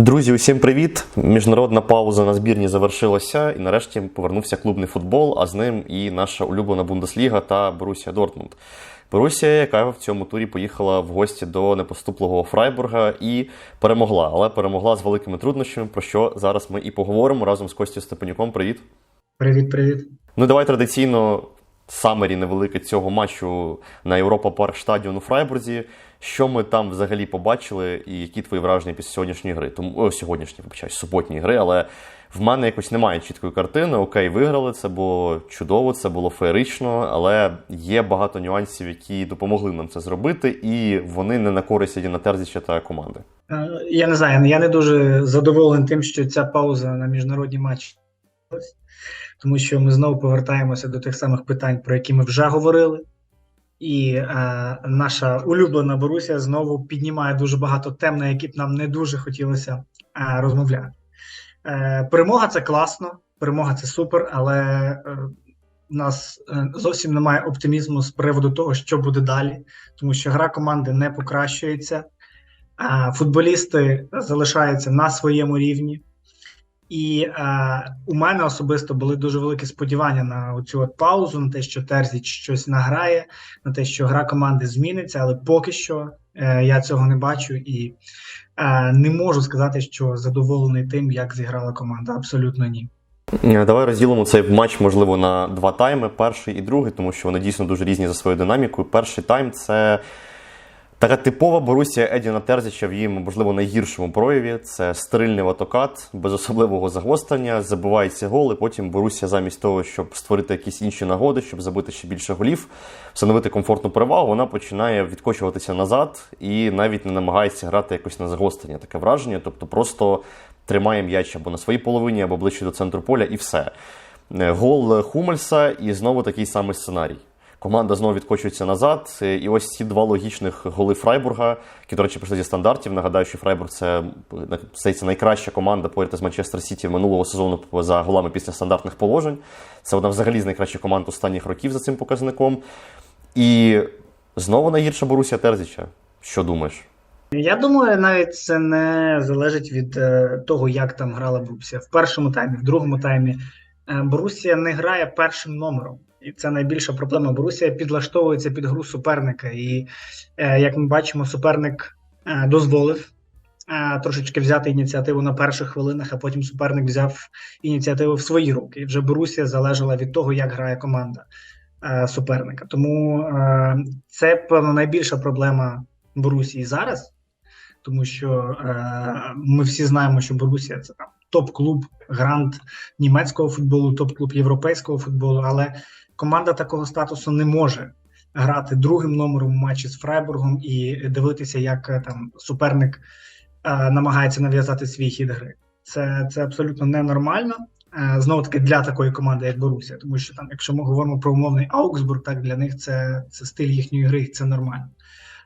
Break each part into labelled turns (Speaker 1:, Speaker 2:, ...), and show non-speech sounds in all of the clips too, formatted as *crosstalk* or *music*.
Speaker 1: Друзі, усім привіт! Міжнародна пауза на збірні завершилася, і нарешті повернувся клубний футбол, а з ним і наша улюблена Бундесліга та Борусія Дортмунд. Борусія, яка в цьому турі поїхала в гості до непоступлого Фрайбурга і перемогла, але перемогла з великими труднощами, про що зараз ми і поговоримо разом з Костю Степанюком. Привіт!
Speaker 2: Привіт, привіт.
Speaker 1: Ну, давай традиційно самері невелике цього матчу на Європа Парк стадіон у Фрайбурзі. Що ми там взагалі побачили, і які твої враження після сьогоднішньої гри? Тому о, сьогоднішньої, вибачаю, суботньої гри, але в мене якось немає чіткої картини. Окей, виграли, це було чудово, це було феєрично, але є багато нюансів, які допомогли нам це зробити, і вони не на користь Едіна Терзіча та команди.
Speaker 2: Е, Я не знаю, я не дуже задоволений тим, що ця пауза на міжнародні матчі, тому що ми знову повертаємося до тих самих питань, про які ми вже говорили. І е, наша улюблена Борусія знову піднімає дуже багато тем, на які б нам не дуже хотілося е, розмовляти. Е, перемога це класно, перемога це супер, але е, у нас е, зовсім немає оптимізму з приводу того, що буде далі, тому що гра команди не покращується. А футболісти залишаються на своєму рівні, і е, у мене особисто були дуже великі сподівання на цю от паузу, на те, що Терзіч щось награє, на те, що гра команди зміниться, але поки що е, я цього не бачу і е, не можу сказати, що задоволений тим, як зіграла команда. Абсолютно ні.
Speaker 1: Е, Давай розділимо цей матч, можливо, на два тайми: перший і другий, тому що вони дійсно дуже різні за своєю динамікою. Перший тайм це така типова Борусія Едіна Терзіча в її, можливо, найгіршому прояві. Це стерильний ватокат, без особливого загострення, забивається гол, і потім Борусія замість того, щоб створити якісь інші нагоди, щоб забити ще більше голів, встановити комфортну перевагу, вона починає відкочуватися назад і навіть не намагається грати якось на загострення. Таке враження, тобто просто тримає м'яч або на своїй половині, або ближче до центру поля, і все. Е, Гол Хумельса, і знову такий самий сценарій. Команда знову відкочується назад. І ось ці два логічних голи Фрайбурга, які, до речі, прийшли зі стандартів. Нагадаю, що Фрайбург це здається, найкраща команда поряд з Манчестер Сіті минулого сезону за голами після стандартних положень. Це одна взагалі з найкращих команд останніх років за цим показником. І знову найгірша Борусія Терзіча. Що думаєш?
Speaker 2: Я думаю, навіть це не залежить від е, того, як там грала Борусія. В першому таймі, в другому таймі е, Борусія не грає першим номером. І це найбільша проблема. Борусія підлаштовується під гру суперника. І е, як ми бачимо, суперник е, дозволив е, трошечки взяти ініціативу на перших хвилинах, а потім суперник взяв ініціативу в свої руки. І вже Борусія залежала від того, як грає команда суперника. Тому це певно найбільша проблема Борусії зараз тому що ми всі знаємо, що Борусія це там топ-клуб, грант німецького футболу, топ-клуб європейського футболу. Але команда такого статусу не може грати другим номером у матчі з Фрайбургом і дивитися, як е, там суперник е, намагається нав'язати свій хід гри. Це, це абсолютно ненормально. Е, Знову таки для такої команди, як Борусія, тому що там, якщо ми говоримо про умовний Аугсбург, так для них це, це стиль їхньої гри, це нормально.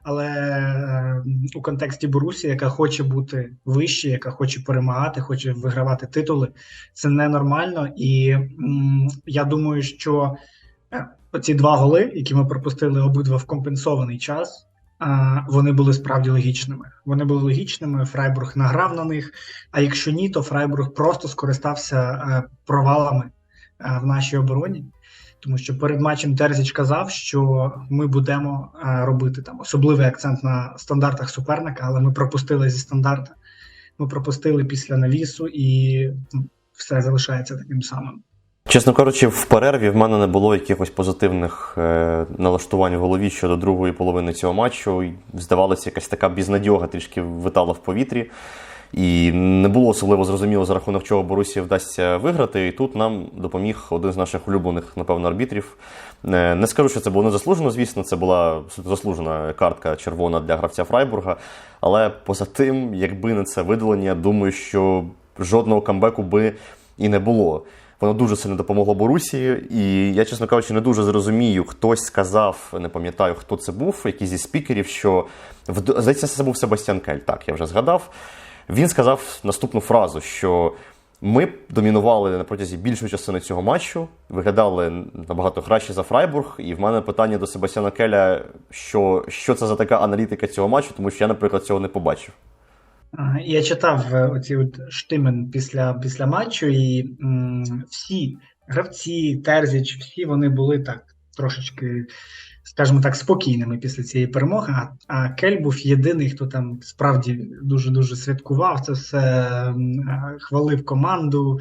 Speaker 2: Але е, у контексті Борусі, яка хоче бути вище, яка хоче перемагати, хоче вигравати титули, це ненормально. І м, я думаю, що оці два голи, які ми пропустили обидва в компенсований час, вони були справді логічними. Вони були логічними. Фрайбург награв на них. А якщо ні, то Фрайбург просто скористався е, провалами е, в нашій обороні. Тому що перед матчем Терзіч казав, що ми будемо е, робити там особливий акцент на стандартах суперника, але ми пропустили зі стандарта. Ми пропустили після навісу, і все залишається таким самим.
Speaker 1: Чесно кажучи, в перерві в мене не було якихось позитивних е, налаштувань в голові щодо другої половини цього матчу. Здавалося, якась така бізнадьога трішки витала в повітрі. І не було особливо зрозуміло, за рахунок чого Борусі вдасться виграти. І тут нам допоміг один з наших улюблених, напевно, арбітрів. Е, Не скажу, що це було незаслужено, звісно, це була заслужена картка червона для гравця Фрайбурга. Але поза тим, якби не це видалення, думаю, що жодного камбеку би і не було. Воно дуже сильно допомогло Борусії, і я, чесно кажучи, не дуже зрозумію. Хтось сказав, не пам'ятаю, хто це був, якийсь зі спікерів, що здається, це був Себастьян Кель. Так, я вже згадав. Він сказав наступну фразу, що ми домінували на протязі більшої частини цього матчу, виглядали набагато краще за Фрайбург. І в мене питання до Себастьяна Келя, що, що це за така аналітика цього матчу, тому що я, наприклад, цього не побачив.
Speaker 2: Я читав е, оці от штимен після, після матчу, і м, всі гравці, Терзіч, всі вони були так трошечки, скажімо так, спокійними після цієї перемоги. А, а Кель був єдиний, хто там справді дуже-дуже святкував це все, е, хвалив команду.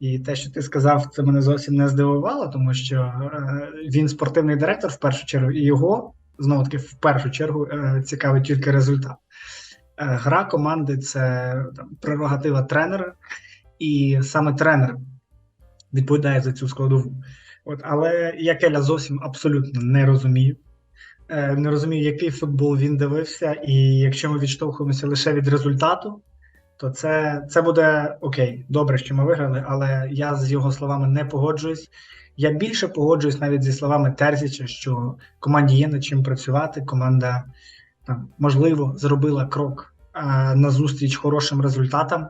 Speaker 2: І те, що ти сказав, це мене зовсім не здивувало, тому що е, він спортивний директор в першу чергу, і його знову таки в першу чергу цікавить тільки результат. Е, Гра команди це там, прерогатива тренера, і саме тренер відповідає за цю складову. От, але я Келя зовсім абсолютно не розумію. Е, Не розумію, який футбол він дивився, і якщо ми відштовхуємося лише від результату, то це, це буде окей, добре, що ми виграли, але я з його словами не погоджуюсь. Я більше погоджуюсь навіть зі словами Терзіча, що команді є над чим працювати. Команда там, можливо, зробила крок а, назустріч хорошим результатам.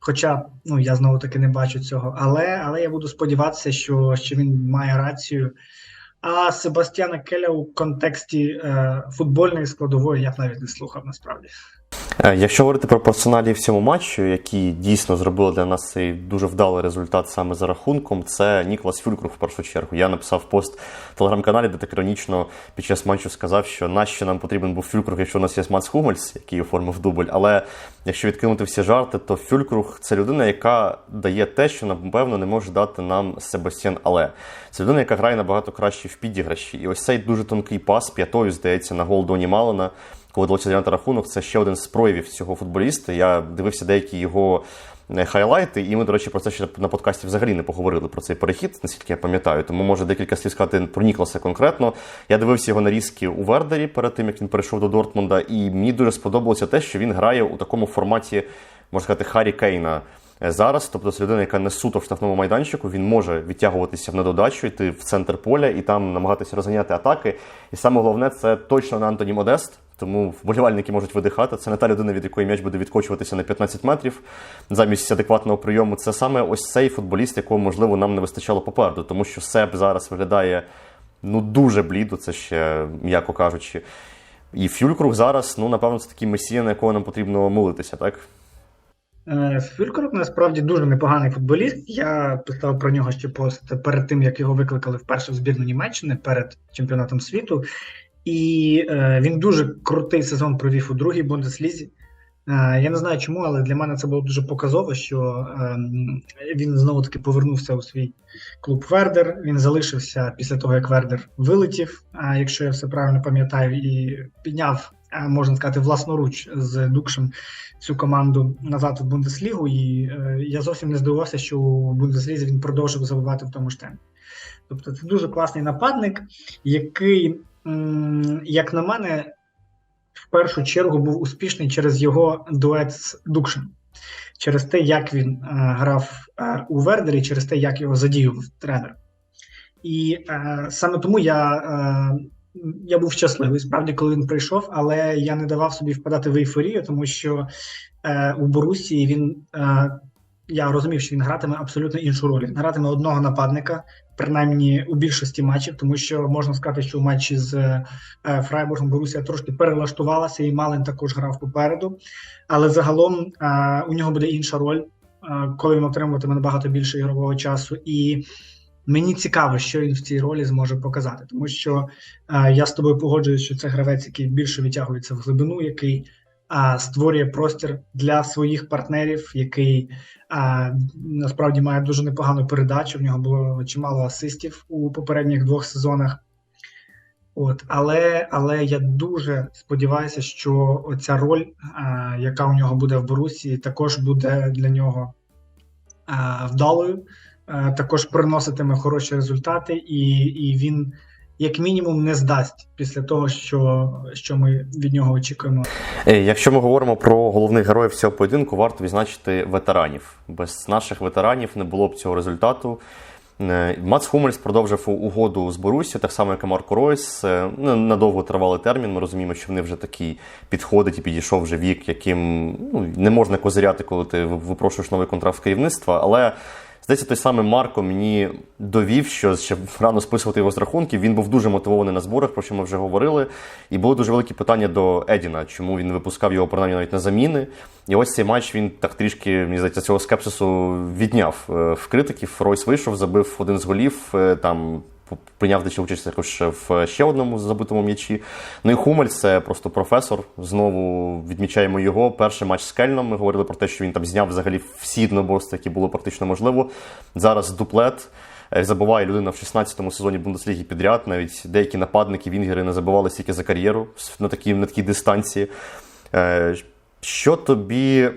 Speaker 2: Хоча ну, я знову таки не бачу цього. Але, але я буду сподіватися, що, що він має рацію. А Себастьяна Келя у контексті е, футбольної складової я б навіть не слухав насправді.
Speaker 1: Е, Якщо говорити про персоналі в цьому матчі, які дійсно зробили для нас цей дуже вдалий результат саме за рахунком, це Ніколас Фюлькруг в першу чергу. Я написав пост в телеграм-каналі, де так іронічно під час матчу сказав, що нащо нам потрібен був Фюлькруг, якщо у нас є Мац Хумельс, який оформив дубль. Але якщо відкинути всі жарти, то Фюлькруг це людина, яка дає те, що напевно не може дати нам Себастьян Але. Це людина, яка грає набагато краще в підіграші. І ось цей дуже тонкий пас п'ятою, здається, на гол Доні Малена коли вдалося зняти рахунок, це ще один з проявів цього футболіста. Я дивився деякі його е, хайлайти, і ми, до речі, про це ще на подкасті взагалі не поговорили про цей перехід, наскільки я пам'ятаю. Тому може декілька слів сказати про Нікласа конкретно. Я дивився його нарізки у Вердері перед тим, як він перейшов до Дортмунда, і мені дуже сподобалося те, що він грає у такому форматі, можна сказати, Харі Кейна. е, Зараз, тобто це людина, яка не суто в штрафному майданчику, він може відтягуватися в недодачу, йти в центр поля і там намагатися розганяти атаки. І саме головне, це точно не Антоні Модест. Тому вболівальники можуть видихати. Це не та людина, від якої м'яч буде відкочуватися на 15 метрів замість адекватного прийому. Це саме ось цей футболіст, якого можливо нам не вистачало попереду, тому що Себ зараз виглядає ну дуже блідо, це ще м'яко кажучи. І Фюлькруг зараз, ну напевно, це такий месія, на якого нам потрібно молитися, так?
Speaker 2: Е, Фюлькруг насправді дуже непоганий футболіст. Я писав про нього ще пост перед тим, як його викликали вперше в збірну Німеччини перед чемпіонатом світу. І е, він дуже крутий сезон провів у другій Бундеслізі. Е, я не знаю чому, але для мене це було дуже показово, що е, він знову таки повернувся у свій клуб Вердер. Він залишився після того, як Вердер вилетів, якщо я все правильно пам'ятаю, і підняв, е, можна сказати, власноруч з Дукшем цю команду назад у Бундеслігу. І е, я зовсім не здивувався, що у Бундеслізі він продовжив забивати в тому ж темпі. Тобто, це дуже класний нападник, який як на мене, в першу чергу був успішний через його дует з Дукшем, через те, як він е, грав е, у Вердері, через те, як його задіював тренер. І е, саме тому я е, я був щасливий, справді, коли він прийшов, але я не давав собі впадати в ейфорію, тому що е, у Борусії він. Е, я розумів, що він гратиме абсолютно іншу роль. Він гратиме одного нападника, принаймні у більшості матчів, тому що можна сказати, що у матчі з е, Фрайбургом Борусія трошки перелаштувалася, і Малин також грав попереду. Але загалом е, у нього буде інша роль, е, коли він отримуватиме набагато більше ігрового часу. І мені цікаво, що він в цій ролі зможе показати, тому що я з тобою погоджуюсь, що це гравець, який більше витягується в глибину, який а, створює простір для своїх партнерів, який а, насправді має дуже непогану передачу. В нього було чимало асистів у попередніх двох сезонах. От, але але я дуже сподіваюся, що оця роль, а, яка у нього буде в Борусі, також буде для нього а, вдалою, також приноситиме хороші результати, і, і він як мінімум не здасть після того, що що ми від нього очікуємо.
Speaker 1: Е, Якщо ми говоримо про головних героїв цього поєдинку, варто відзначити ветеранів. Без наших ветеранів не було б цього результату. Е, Мац Хумельс продовжив угоду з Борусі, так само як і Марко Ройс. Е, ну, Надовго тривалий термін. Ми розуміємо, що вони вже такий підходить і підійшов вже вік, яким ну, не можна козиряти, коли ти випрошуєш новий контракт керівництва. Але Здається, той самий Марко мені довів, що ще рано списувати його з рахунків. Він був дуже мотивований на зборах, про що ми вже говорили. І були дуже великі питання до Едіна, чому він випускав його принаймні навіть на заміни. І ось цей матч він так трішки, мені здається, цього скепсису відняв е, в критиків. Ройс вийшов, забив один з голів. е, Там прийняв дечі участь також в ще одному забитому м'ячі. Ну і Хумель це просто професор. Знову відмічаємо його. Перший матч з Кельном. Ми говорили про те, що він там зняв взагалі всі одноборства, які було практично можливо. Зараз дуплет. Е, Забуває людина в 16-му сезоні Бундесліги підряд. Навіть деякі нападники Вінгери не забивали стільки за кар'єру на такій, на такій дистанції. Е, Що тобі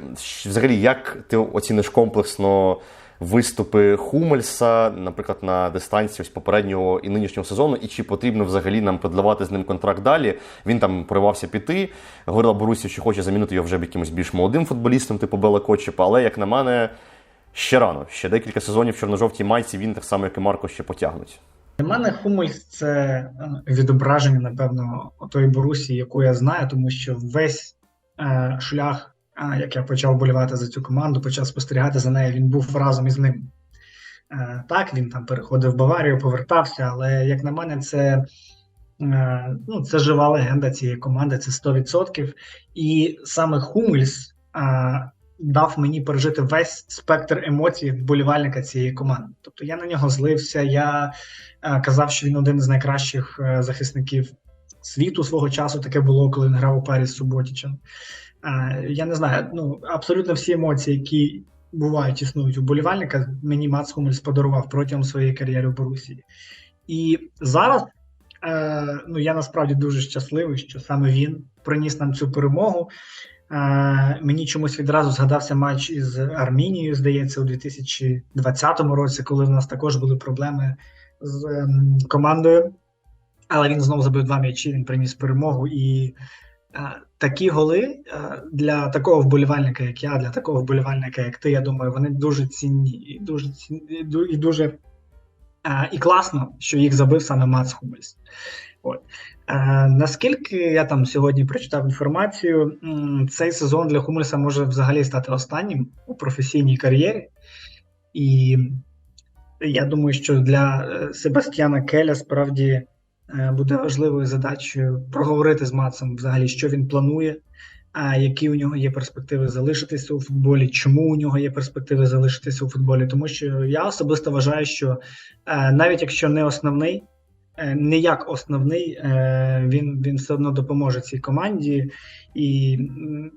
Speaker 1: взагалі, як ти оціниш комплексно виступи Хумельса, наприклад, на дистанції ось попереднього і нинішнього сезону, і чи потрібно взагалі нам продавати з ним контракт далі? Він там поривався піти. Говорила Борусі, що хоче замінити його вже якимось більш молодим футболістом, типу Бела Кочепа, але як на мене. Ще рано, ще декілька сезонів чорно-жовтій майці він так само, як і Марко, ще потягнуть.
Speaker 2: Для мене Хумельс це е, відображення, напевно, тої Борусі, яку я знаю, тому що весь е, шлях, як я почав болівати за цю команду, почав спостерігати за нею, він був разом із ним. Е, так, він там переходив в Баварію, повертався, але як на мене, це. е, Ну, це жива легенда цієї команди, це 100%. І саме Хумельс е, дав мені пережити весь спектр емоцій вболівальника цієї команди. Тобто я на нього злився, я казав, що він один з найкращих захисників світу свого часу. Таке було, коли він грав у парі з Суботічем. Я не знаю, ну абсолютно всі емоції, які бувають, існують у болівальника, мені Мац Хумельс подарував протягом своєї кар'єри в Борусії. І зараз е, ну, я насправді дуже щасливий, що саме він приніс нам цю перемогу. Е, мені чомусь відразу згадався матч із Армінією, здається, у 2020 році, коли в нас також були проблеми з ем, командою. Але він знову забив два м'ячі, він приніс перемогу. І такі голи е, для такого вболівальника, як я, для такого вболівальника, як ти, я думаю, вони дуже цінні і дуже цінні, і дуже е, і класно, що їх забив саме Мац Хумельс. От. Е, наскільки я там сьогодні прочитав інформацію, цей сезон для Хумельса може взагалі стати останнім у професійній кар'єрі. І я думаю, що для е, Себастьяна Келя справді е, буде важливою задачею проговорити з Мацем взагалі, що він планує, а які у нього є перспективи залишитися у футболі, чому у нього є перспективи залишитися у футболі. Тому що я особисто вважаю, що е, навіть якщо не основний, е, не як основний, е, він, він все одно допоможе цій команді. І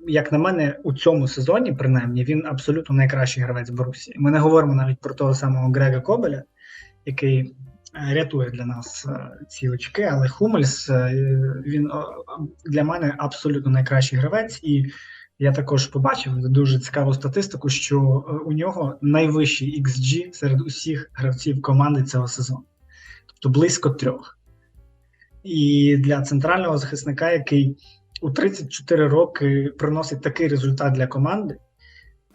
Speaker 2: як на мене, у цьому сезоні, принаймні, він абсолютно найкращий гравець Борусі. Ми не говоримо навіть про того самого Грега Кобеля, який е, рятує для нас е, ці очки, але Хумельс е, він для мене абсолютно найкращий гравець, і я також побачив дуже цікаву статистику, що е, у нього найвищий XG серед усіх гравців команди цього сезону, тобто близько трьох. І для центрального захисника, який у 34 роки приносить такий результат для команди,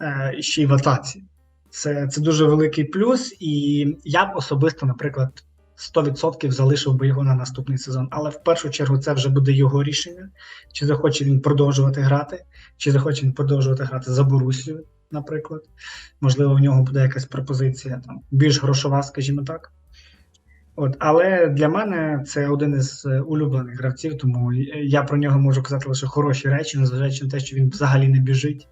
Speaker 2: е, ще й в атаці. Це, це дуже великий плюс, і я б особисто, наприклад, 100% залишив би його на наступний сезон. Але в першу чергу це вже буде його рішення, чи захоче він продовжувати грати, чи захоче він продовжувати грати за Борусію, наприклад. Можливо, в нього буде якась пропозиція там більш грошова, скажімо так. От, але для мене це один із е, улюблених гравців, тому я про нього можу казати лише хороші речі, незважаючи на те, що він взагалі не біжить.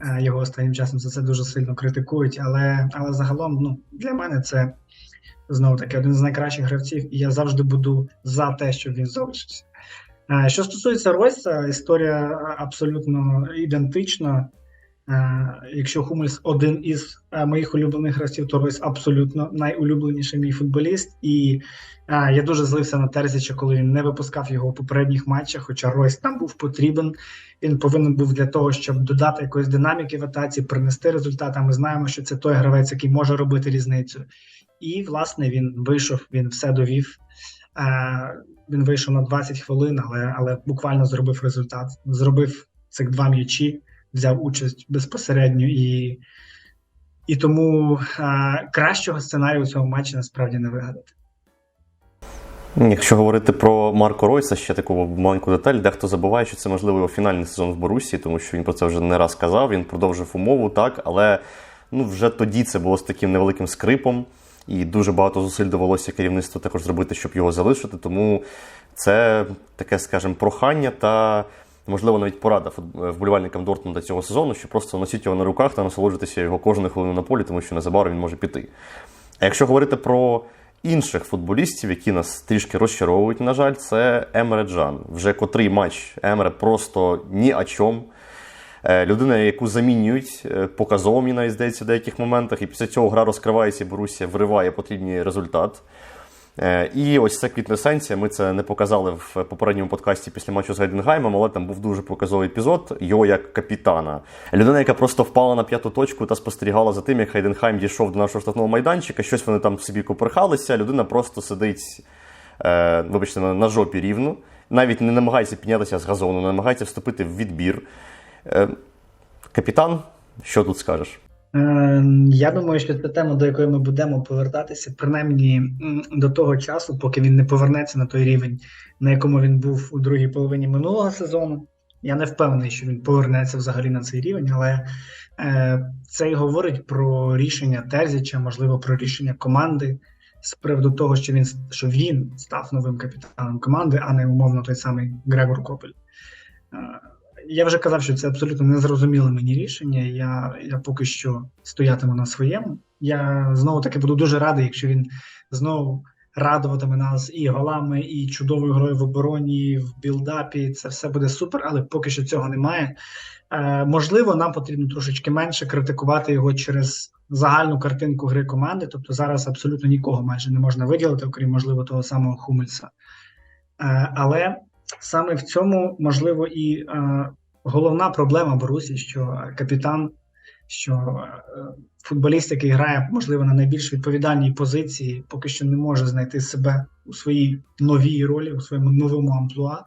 Speaker 2: Е, Його останнім часом за це дуже сильно критикують. Але, але загалом, ну для мене це знову таки один з найкращих гравців, і я завжди буду за те, щоб він залишився. Е, Що стосується Ройса, історія абсолютно ідентична. Е, Якщо Хумельс один із е, моїх улюблених гравців, то Ройс абсолютно найулюбленіший мій футболіст. І е, я дуже злився на Терзіча, коли він не випускав його у попередніх матчах. Хоча Ройс там був потрібен. Він повинен був для того, щоб додати якоїсь динаміки в атаці, принести результат. А Ми знаємо, що це той гравець, який може робити різницю. І власне він вийшов, він все довів. Е, Він вийшов на 20 хвилин, але, але буквально зробив результат. Зробив цих два м'ячі, взяв участь безпосередньо і. І тому е, кращого сценарію у цьому матчі насправді не вигадати.
Speaker 1: Якщо говорити про Марко Ройса, ще таку маленьку деталь, дехто забуває, що це можливо його фінальний сезон в Борусі, тому що він про це вже не раз казав. Він продовжив умову, так, але Ну, вже тоді це було з таким невеликим скрипом, і дуже багато зусиль довелося керівництву також зробити, щоб його залишити. Тому це таке, скажімо, прохання та. Можливо, навіть порада вболівальникам Дортмунда цього сезону, що просто носіть його на руках та насолоджуйтеся його кожну хвилину на полі, тому що незабаром він може піти. А якщо говорити про інших футболістів, які нас трішки розчаровують, на жаль, це Емре Джан. Вже котрий матч Емре просто ні о чому. Е, Людина, яку замінюють, е, показово мені навіть здається в деяких моментах, і після цього гра розкривається, і Борусія вириває потрібний результат. Е, І ось це квітнесенція. Ми це не показали в попередньому подкасті після матчу з Гайденгаймом, але там був дуже показовий епізод його як капітана. Людина, яка просто впала на п'яту точку та спостерігала за тим, як Хайденхайм дійшов до нашого штрафного майданчика. Щось вони там собі коперхалися. Людина просто сидить, вибачте, на жопі рівно, навіть не намагається піднятися з газону, не намагається вступити в відбір. Е, Капітан, що тут скажеш?
Speaker 2: Е, Я думаю, що це тема, до якої ми будемо повертатися, принаймні до того часу, поки він не повернеться на той рівень, на якому він був у другій половині минулого сезону. Я не впевнений, що він повернеться взагалі на цей рівень, але е, це й говорить про рішення Терзіча, можливо, про рішення команди з приводу того, що він що він став новим капітаном команди, а не умовно той самий Грегор Копель. Я вже казав, що це абсолютно незрозуміле мені рішення. Я, я поки що стоятиму на своєму. Я знову таки буду дуже радий, якщо він знову радуватиме нас і голами, і чудовою грою в обороні, в білдапі. Це все буде супер, але поки що цього немає. Е, можливо, нам потрібно трошечки менше критикувати його через загальну картинку гри команди. Тобто зараз абсолютно нікого майже не можна виділити, окрім можливо того самого Хумельса. Е, але саме в цьому можливо і е, головна проблема Борусі, що капітан, що е, футболіст, який грає, можливо, на найбільш відповідальній позиції, поки що не може знайти себе у своїй новій ролі, у своєму новому амплуа,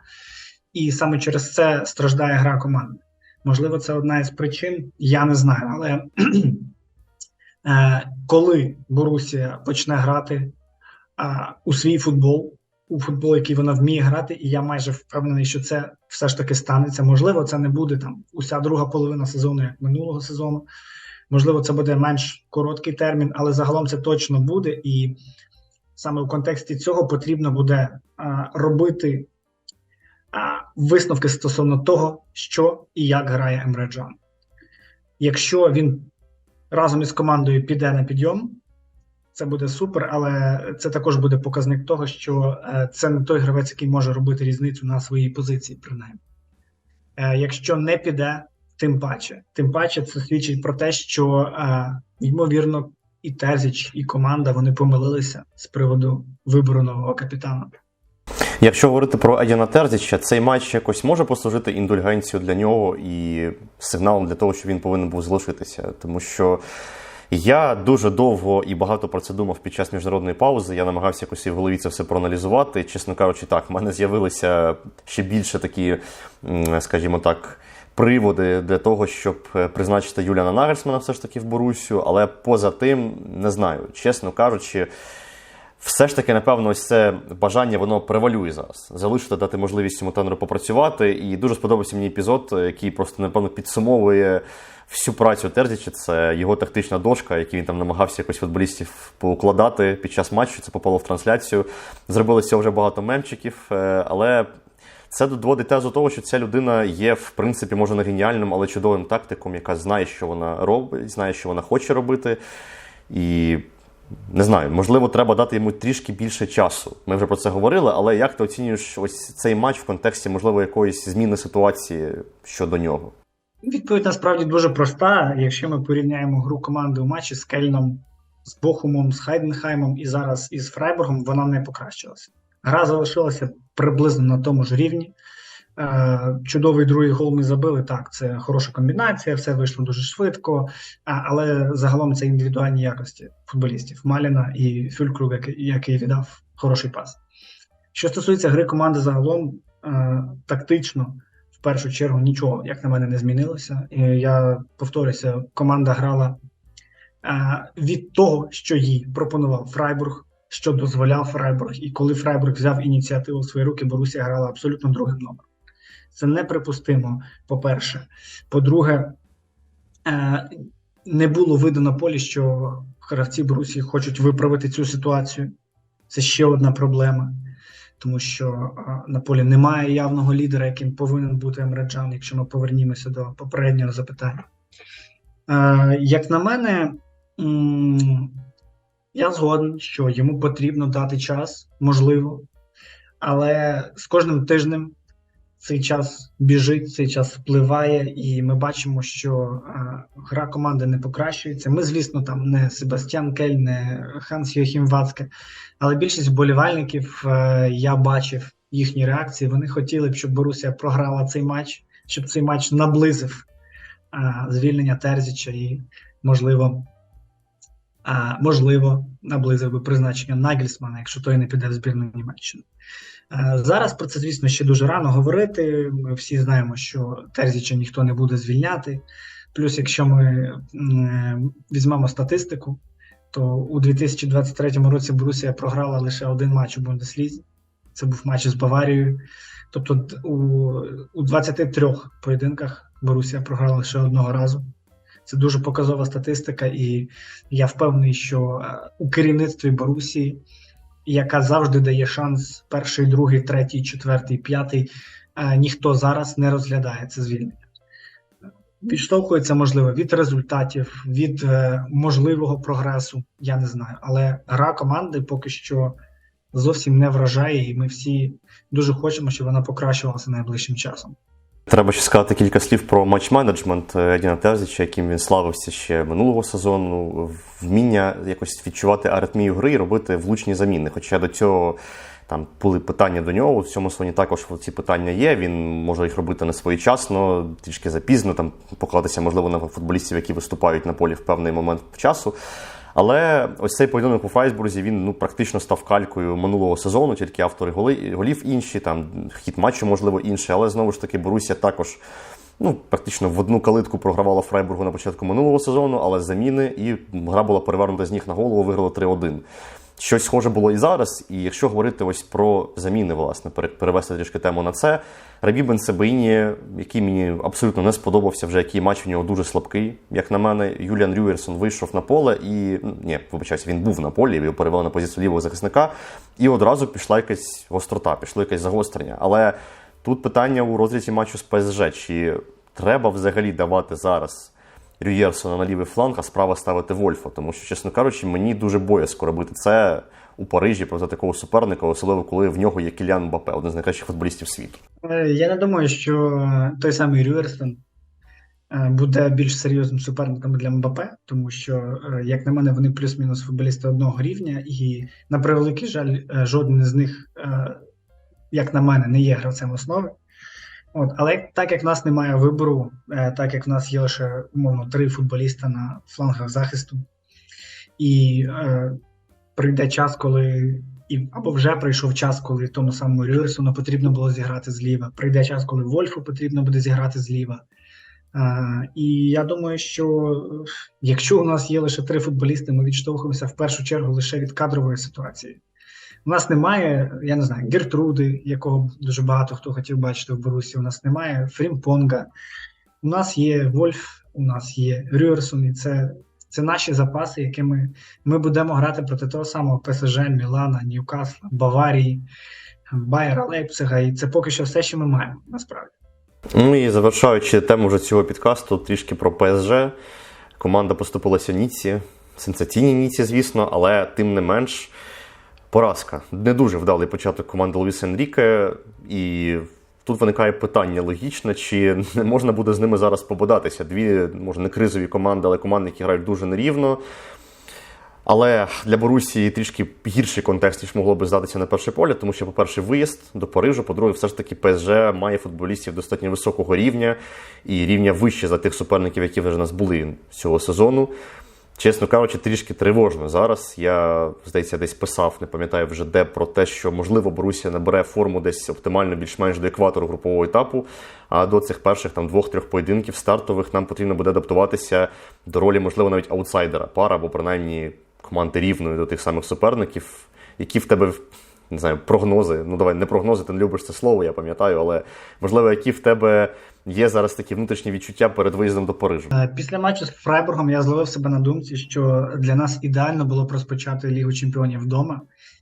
Speaker 2: і саме через це страждає гра команди. Можливо, це одна із причин, я не знаю, але *clears throat* е, коли Борусія почне грати е, у свій футбол, у футбол, який вона вміє грати, і я майже впевнений, що це все ж таки станеться. Можливо, це не буде там уся друга половина сезону, як минулого сезону. Можливо, це буде менш короткий термін, але загалом це точно буде. І саме в контексті цього потрібно буде а, робити а, висновки стосовно того, що і як грає Емре Джан. Якщо він разом із командою піде на підйом, це буде супер, але це також буде показник того, що е, це не той гравець, який може робити різницю на своїй позиції, принаймні. Е, Якщо не піде, тим паче. Тим паче, це свідчить про те, що е, ймовірно і Терзіч, і команда вони помилилися з приводу вибору нового капітана.
Speaker 1: Якщо говорити про Едіна Терзіча, цей матч якось може послужити індульгенцією для нього і сигналом для того, що він повинен був залишитися. Тому що я дуже довго і багато про це думав під час міжнародної паузи. Я намагався якось в голові це все проаналізувати. Чесно кажучи, так, в мене з'явилися ще більше такі, скажімо так. Приводи для того, щоб е, призначити Юліана Нагельсмана все ж таки в Борусю, але поза тим не знаю, чесно кажучи, все ж таки, напевно, ось це бажання воно превалює зараз. Залишити, дати можливість цьому тренеру попрацювати. І дуже сподобався мені епізод, який просто, напевно, підсумовує всю працю Терзіча. Це його тактична дошка, який він там намагався якось футболістів поукладати під час матчу. Це попало в трансляцію. Зробилося вже багато мемчиків, е, але. Це доводить тезу того, що ця людина є, в принципі, може не геніальним, але чудовим тактиком, яка знає, що вона робить, знає, що вона хоче робити. І не знаю, можливо, треба дати йому трішки більше часу. Ми вже про це говорили, але як ти оцінюєш ось цей матч в контексті, можливо, якоїсь зміни ситуації щодо нього?
Speaker 2: Відповідь насправді дуже проста. Якщо ми порівняємо гру команди у матчі з Кельном, з Бохумом, з Хайденхаймом і зараз із Фрайбургом, вона не покращилася. Гра залишилася приблизно на тому ж рівні. Е, Чудовий другий гол ми забили. Так, це хороша комбінація, все вийшло дуже швидко, але загалом це індивідуальні якості футболістів Маліна і Фюлькруг, який, віддав хороший пас. Що стосується гри команди загалом, е, тактично, першу чергу, нічого, як на мене, не змінилося. Я повторюся, команда грала е, від того, що їй пропонував Фрайбург, що дозволяв Фрайбург. І коли Фрайбург взяв ініціативу в свої руки, Борусія грала абсолютно другим номером. Це неприпустимо, по-перше. По-друге, е, не було видно на полі, що гравці Борусії хочуть виправити цю ситуацію. Це ще одна проблема, тому що на полі немає явного лідера, яким повинен бути Емреджан, якщо ми повернімося до попереднього запитання. Е, як на мене, я згоден, що йому потрібно дати час, можливо, але з кожним тижнем цей час біжить, цей час впливає, і ми бачимо, що е, гра команди не покращується. Ми, звісно, там не Себастьян Кель, не Ханс Йохім Вацке, але більшість вболівальників е, я бачив їхні реакції. Вони хотіли б, щоб Борусія програла цей матч, щоб цей матч наблизив е, звільнення Терзіча і, можливо, е, можливо, наблизив би призначення Нагельсмана, якщо той не піде в збірну Німеччини. Зараз про це, звісно, ще дуже рано говорити. Ми всі знаємо, що Терзіча ніхто не буде звільняти. Плюс, якщо ми візьмемо статистику, то у 2023 році Борусія програла лише один матч у Бундеслізі. Це був матч з Баварією. Тобто у, у 23 поєдинках Борусія програла лише одного разу. Це дуже показова статистика, і я впевнений, що е, у керівництві Борусії яка завжди дає шанс перший, другий, третій, четвертий, п'ятий. е, Ніхто зараз не розглядає це звільнення. Відштовхується, можливо, від результатів, від е, можливого прогресу, я не знаю. Але гра команди поки що зовсім не вражає, і ми всі дуже хочемо, щоб вона покращувалася найближчим часом.
Speaker 1: Треба ще сказати кілька слів про матч-менеджмент Едіна Терзіча, яким він славився ще минулого сезону. Вміння якось відчувати аритмію гри і робити влучні заміни. Хоча до цього там були питання до нього. В цьому сезоні також ці питання є. Він може їх робити не своєчасно, трішки запізно, там покладатися, можливо, на футболістів, які виступають на полі в певний момент часу. Але ось цей поєдинок у Фрайсбурзі він ну практично став калькою минулого сезону, тільки автори голи, голів інші, там хід матчу, можливо, інший. Але знову ж таки, Боруся також ну, практично в одну калитку програвала Фрайбургу на початку минулого сезону, але заміни, і гра була перевернута з ніг на голову, виграла 3-1. Щось схоже було і зараз. І якщо говорити ось про заміни, власне, перевести трішки тему на це. Рабі Бенсебеїні, який мені абсолютно не сподобався, вже який матч в нього дуже слабкий. Як на мене, Юліан Рюєрсон вийшов на поле і ну, ні, вибачаюся, він був на полі, його перевели на позицію лівого захисника, і одразу пішла якась гострота, пішло якесь загострення. Але тут питання у розрізі матчу з ПСЖ: чи треба взагалі давати зараз Рюєрсона на лівий фланг, а справа ставити Вольфа. Тому що, чесно кажучи, мені дуже боязко робити це у Парижі проти такого суперника, особливо коли в нього є Кілян Мбаппе, один з найкращих футболістів світу.
Speaker 2: Е, Я не думаю, що той самий Рюерстон е, буде більш серйозним суперником для Мбапе, тому що, е, як на мене, вони плюс-мінус футболісти одного рівня, і на превеликий жаль, жоден з них, як на мене, не є гравцем основи. От, але так як в нас немає вибору, е, так як в нас є лише умовно три футболіста на флангах захисту, і е, прийде час, коли і або вже прийшов час, коли тому самому Рюрсону потрібно було зіграти зліва. Прийде час, коли Вольфу потрібно буде зіграти зліва. А, і я думаю, що е, якщо у нас є лише три футболісти, ми відштовхуємося в першу чергу лише від кадрової ситуації. У нас немає, я не знаю, Гертруди, якого дуже багато хто хотів бачити в Борусі. У нас немає Фрімпонга. У нас є Вольф, у нас є Рюерсон, і це, це наші запаси, якими ми будемо грати проти того самого ПСЖ, Мілана, Ньюкасла, Баварії, Байера, Лейпцига. І це поки що все, що ми маємо насправді.
Speaker 1: Ну і завершаючи тему вже цього підкасту, трішки про ПСЖ. Команда поступилася Ніці, сенсаційній Ніці, звісно, але тим не менш. Поразка. Не дуже вдалий початок команди Луїса Енріке, і тут виникає питання логічне, чи не можна буде з ними зараз пободатися. Дві, може, не кризові команди, але команди, які грають дуже нерівно. Але для Борусії трішки гірший контекст, ніж могло би здатися на перше поле, тому що, по-перше, виїзд до Парижу, по-друге, все ж таки ПСЖ має футболістів достатньо високого рівня і рівня вище за тих суперників, які вже в нас були цього сезону. Чесно кажучи, трішки тривожно зараз. Я, здається, десь писав, не пам'ятаю вже де, про те, що можливо Борусія набере форму десь оптимально більш-менш до екватору групового етапу. А до цих перших там двох-трьох поєдинків стартових нам потрібно буде адаптуватися до ролі, можливо, навіть аутсайдера, пара або принаймні команди рівної до тих самих суперників, які в тебе не знаю, прогнози. Ну давай не прогнози, ти не любиш це слово, я пам'ятаю, але можливо, які в тебе є зараз такі внутрішні відчуття перед виїздом до Парижу.
Speaker 2: Е, Після матчу з Фрайбургом я зловив себе на думці, що для нас ідеально було б розпочати Лігу Чемпіонів вдома.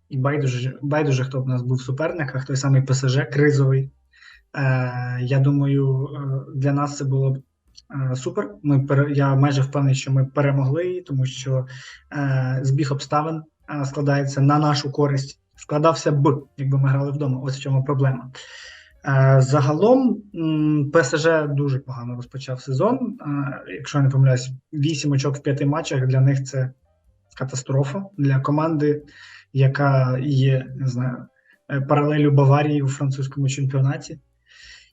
Speaker 2: І байдуже, байдуже хто б у нас був в суперниках, той самий ПСЖ кризовий. Е, я думаю, е, для нас це було б супер. Ми я майже впевнений, що ми перемогли, тому що е, збіг обставин складається на нашу користь. Складався б, якби ми грали вдома. Ось в чому проблема. Е, Загалом ПСЖ дуже погано розпочав сезон. Е, Якщо я не помиляюсь, 8 очок в п'яти матчах для них це катастрофа для команди, яка є, не знаю, е, паралелю Баварії у французькому чемпіонаті.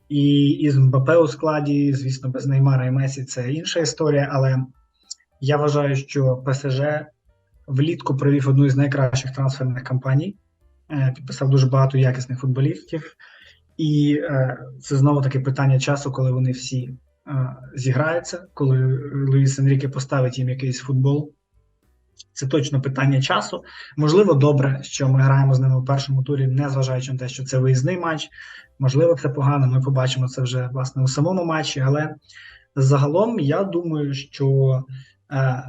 Speaker 2: І із МБП у складі, звісно, без Неймара і Месі це інша історія. Але я вважаю, що ПСЖ влітку провів одну із найкращих трансферних кампаній, підписав дуже багато якісних футболістів. І е, це знову таки питання часу, коли вони всі е, зіграються, коли Луїс Енріке поставить їм якийсь футбол. Це точно питання часу. Можливо, добре, що ми граємо з ними у першому турі, незважаючи на те, що це виїзний матч. Можливо, це погано. Ми побачимо це вже власне у самому матчі. Але загалом я думаю, що е,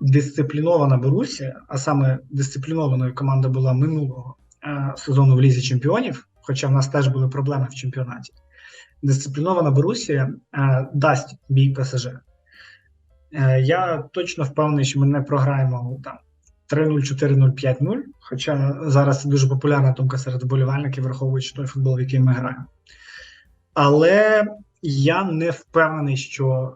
Speaker 2: дисциплінована Борусія, а саме дисциплінованою команда була минулого е, сезону в Лізі Чемпіонів, хоча в нас теж були проблеми в чемпіонаті. Дисциплінована Борусія е, дасть бій ПСЖ. Е, я точно впевнений, що ми не програємо там 3-0, 4-0, 5-0. Хоча зараз це дуже популярна думка серед вболівальників, враховуючи той футбол, в який ми граємо. Але я не впевнений, що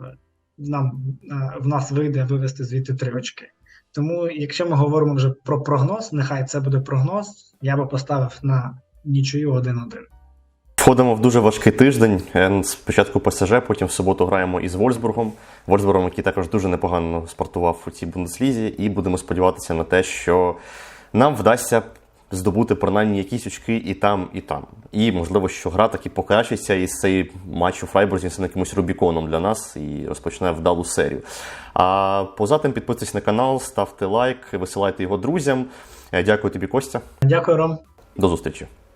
Speaker 2: нам е, в нас вийде вивести звідти три очки. Тому, якщо ми говоримо вже про прогноз, нехай це буде прогноз. Я би поставив на нічию 1-1.
Speaker 1: Входимо в дуже важкий тиждень. Е, Спочатку ПСЖ, потім в суботу граємо із Вольсбургом. Вольсбургом, який також дуже непогано спортував у цій бундеслізі, і будемо сподіватися на те, що нам вдасться здобути принаймні якісь очки і там, і там. І можливо, що гра таки покращиться, і цей матч у Фрайбурзі стане якимось Рубіконом для нас і розпочне вдалу серію. А поза тим підписуйтесь на канал, ставте лайк, висилайте його друзям. Е, Дякую тобі, Костя.
Speaker 2: Дякую, Ром.
Speaker 1: До зустрічі.